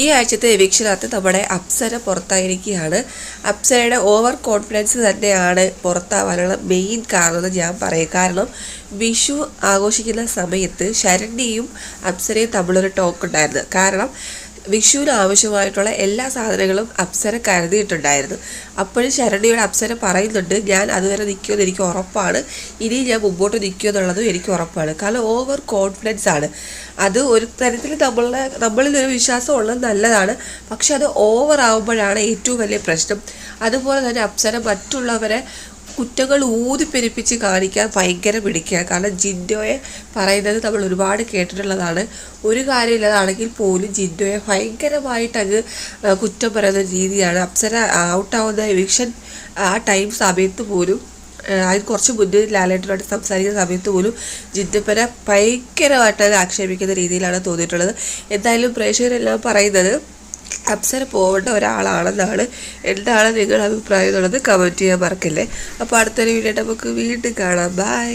ഈ ആഴ്ചത്തെ എവിക്ഷനകത്ത് നമ്മുടെ അപ്സര പുറത്തായിരിക്കുകയാണ്. അപ്സരയുടെ ഓവർ കോൺഫിഡൻസ് തന്നെയാണ് പുറത്താവാനുള്ള മെയിൻ കാരണം ഞാൻ പറയും. കാരണം വിഷു ആഘോഷിക്കുന്ന സമയത്ത് ശരണ്യയും അപ്സരയും തമ്മിലൊരു ടോക്ക് ഉണ്ടായിരുന്നു. കാരണം വിഷുവിന് ആവശ്യമായിട്ടുള്ള എല്ലാ സാധനങ്ങളും അപ്സര കരുതിയിട്ടുണ്ടായിരുന്നു. അപ്പോഴും ശരണിയുടെ അപ്സര പറയുന്നുണ്ട് ഞാൻ അതുവരെ നിൽക്കുമെന്ന് എനിക്ക് ഉറപ്പാണ്. ഇനി ഞാൻ മുമ്പോട്ട് നിൽക്കുമെന്നുള്ളതും എനിക്ക് ഉറപ്പാണ്. കാരണം ഓവർ കോൺഫിഡൻസ് ആണ്. അത് ഒരു തരത്തിൽ നമ്മളെ നമ്മളിൽ ഒരു വിശ്വാസം ഉള്ളത് നല്ലതാണ്. പക്ഷെ അത് ഓവർ ആവുമ്പോഴാണ് ഏറ്റവും വലിയ പ്രശ്നം. അതുപോലെ തന്നെ അപ്സര മറ്റുള്ളവരെ കുറ്റങ്ങൾ ഊതിപ്പെരുപ്പിച്ച് കാണിക്കാൻ ഭയങ്കര പിടിക്കുക കാരണം ജിൻഡോയെ പറയുന്നത് നമ്മൾ ഒരുപാട് കേട്ടിട്ടുള്ളതാണ്. ഒരു കാര്യമില്ലാതാണെങ്കിൽ പോലും ജിൻഡോയെ ഭയങ്കരമായിട്ട് ആ, കുറ്റം പറയുന്ന രീതിയാണ്. അപ്സര ഔട്ടാവുന്ന എവിക്ഷൻ ആ ടൈം സമയത്ത് പോലും അതിന് കുറച്ച് മുന്നേ ലാലേട്ടനോട് സംസാരിക്കുന്ന സമയത്ത് പോലും ജിദ്ദപ്പന ഭയങ്കരമായിട്ട് ആക്ഷേപിക്കുന്ന രീതിയിലാണ് തോന്നിയിട്ടുള്ളത്. എന്തായാലും പ്രേക്ഷകരെല്ലാം പറയുന്നത് അപ്സര പോവേണ്ട ഒരാളാണെന്നാണ് എന്താണ് നിങ്ങളുടെ അഭിപ്രായം എന്നുള്ളത് കമന്റ് ചെയ്യാൻ മറക്കല്ലേ. അപ്പോൾ അടുത്തൊരു വീഡിയോ നമുക്ക് വീണ്ടും കാണാം. ബൈ